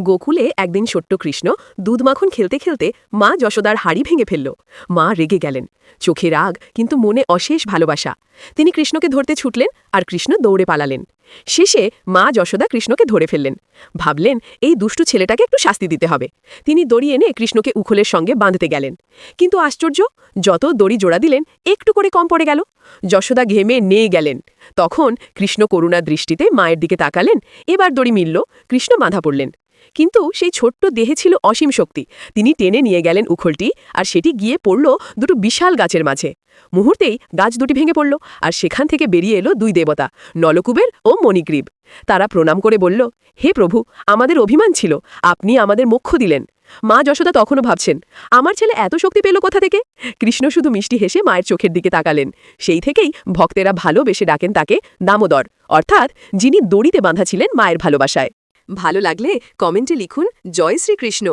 গোকুলে একদিন ছোট্ট কৃষ্ণ দুধ মাখন খেলতে খেলতে মা যশোদার হাড়ি ভেঙে ফেলল। মা রেগে গেলেন। চোখে রাগ, কিন্তু মনে অশেষ ভালোবাসা। তিনি কৃষ্ণকে ধরতে ছুটলেন আর কৃষ্ণ দৌড়ে পালালেন। শেষে মা যশোদা কৃষ্ণকে ধরে ফেললেন। ভাবলেন, এই দুষ্টু ছেলেটাকে একটু শাস্তি দিতে হবে। তিনি দড়ি এনে কৃষ্ণকে উখলের সঙ্গে বাঁধতে গেলেন। কিন্তু আশ্চর্য, যত দড়ি জোড়া দিলেন, একটু করে কম পড়ে গেল। যশোদা ঘেমে নেয়ে গেলেন। তখন কৃষ্ণ করুণা দৃষ্টিতে মায়ের দিকে তাকালেন। এবার দড়ি মিলল, কৃষ্ণ বাঁধা পড়লেন। কিন্তু সেই ছোট্ট দেহে ছিল অসীম শক্তি। তিনি টেনে নিয়ে গেলেন উখলটি আর সেটি গিয়ে পড়ল দুটো বিশাল গাছের মাঝে। মুহূর্তেই গাছ দুটি ভেঙে পড়ল আর সেখান থেকে বেরিয়ে এলো দুই দেবতা, নলকুবের ও মণিগ্রীব। তারা প্রণাম করে বলল, হে প্রভু, আমাদের অভিমান ছিল, আপনি আমাদের মোক্ষ দিলেন। মা যশোদা তখনও ভাবছেন, আমার ছেলে এত শক্তি পেল কোথা থেকে? কৃষ্ণ শুধু মিষ্টি হেসে মায়ের চোখের দিকে তাকালেন। সেই থেকেই ভক্তেরা ভালোবেসে ডাকেন তাকে দামোদর, অর্থাৎ যিনি দড়িতে বাঁধা ছিলেন মায়ের ভালোবাসায়। ভালো লাগলে কমেন্টে লিখুন জয় শ্রীকৃষ্ণ।